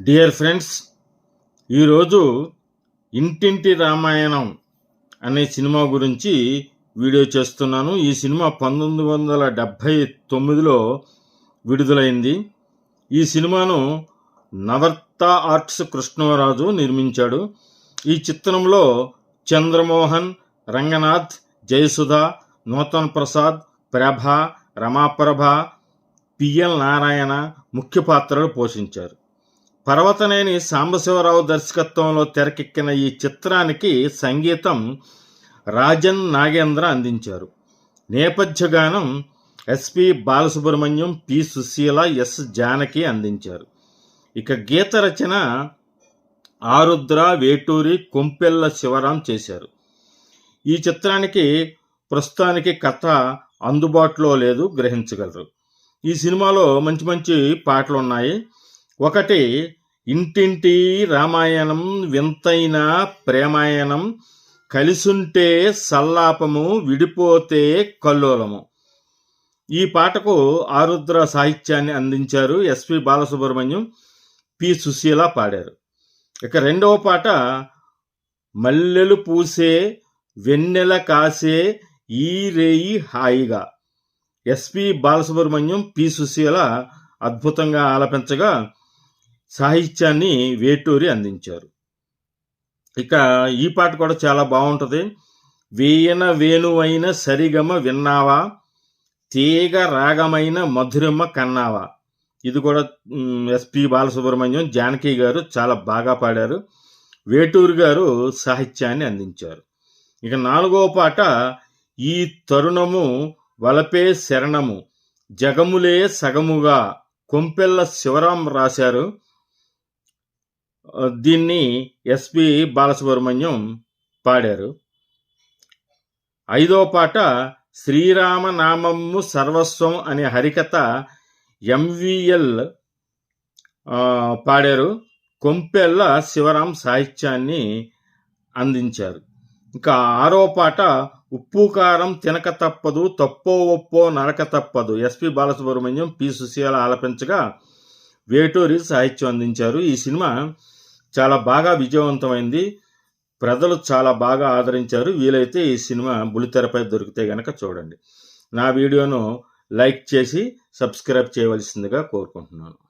Dear friends ఈరోజు ఇంటింటి రామాయణం అనే సినిమా గురించి వీడియో చేస్తున్నాను. ఈ సినిమా పంతొమ్మిది వందల డెబ్భై తొమ్మిదిలో విడుదలైంది. ఈ సినిమాను నవర్త ఆర్ట్స్ కృష్ణరాజు నిర్మించాడు. ఈ చిత్రంలో చంద్రమోహన్ రంగనాథ్ జయసుధ నూతన్ ప్రసాద్ ప్రభ రమాప్రభ పిఎల్ నారాయణ ముఖ్య పాత్రలు పోషించారు. పర్వతనేని సాంబశివరావు దర్శకత్వంలో తెరకెక్కిన ఈ చిత్రానికి సంగీతం రాజన్ నాగేంద్ర అందించారు. నేపథ్య గానం S P Balasubrahmanyam P Susheela S Janaki అందించారు. ఇక గీత రచన ఆరుద్ర వేటూరి కొంపెల్ల శివరాం చేశారు. ఈ చిత్రానికి ప్రస్తుతానికి కథ అందుబాటులో లేదు గ్రహించగలరు. ఈ సినిమాలో మంచి మంచి పాటలు ఉన్నాయి ఒకటి ఇంటింటి రామాయణం వింతైన ప్రేమాయణం కలిసుంటే సల్లాపము విడిపోతే కల్లోలము. ఈ పాటకు ఆరుద్ర సాహిత్యాన్ని అందించారు ఎస్పి బాలసుబ్రహ్మణ్యం పి. సుశీల పాడారు. ఇక రెండవ పాట మల్లెలు పూసే వెన్నెల కాసే ఈ రేయి హాయిగా. SP Balasubrahmanyam P. సుశీల అద్భుతంగా ఆలపించగా సాహిత్యాన్ని వేటూరి అందించారు. ఇక ఈ పాట కూడా చాలా బాగుంటుంది. వేయన వేణువైన సరిగమ విన్నావా? తీగ రాగమైన మధురమ్మ కన్నావా? ఇది కూడా ఎస్పి బాలసుబ్రహ్మణ్యం జానకి గారు చాలా బాగా పాడారు. వేటూరు గారు సాహిత్యాన్ని అందించారు. ఇక నాలుగవ పాట ఈ తరుణము వలపే శరణము జగములే సగముగా కొంపెల్ల శివరాం రాశారు. దీన్ని ఎస్పి బాలసుబ్రహ్మణ్యం పాడారు. ఐదో పాట శ్రీరామ నామము సర్వస్వం అనే హరికథ ఎంవిఎల్ పాడారు. కొంపెల్ల శివరాం సాహిత్యాన్ని అందించారు. ఇంకా ఆరో పాట ఉప్పు కారం తినక తప్పదు తప్పో ఒప్పో నడక తప్పదు. S P Balasubrahmanyam P Susheela ఆలపించగా Veturi సాహిత్యం అందించారు. ఈ సినిమా చాలా బాగా విజయవంతమైంది. ప్రజలు చాలా బాగా ఆదరించారు. వీలైతే ఈ సినిమా బులితెరపై దొరికితే గనక చూడండి. నా వీడియోను లైక్ చేసి సబ్స్క్రైబ్ చేయవలసిందిగా కోరుకుంటున్నాను.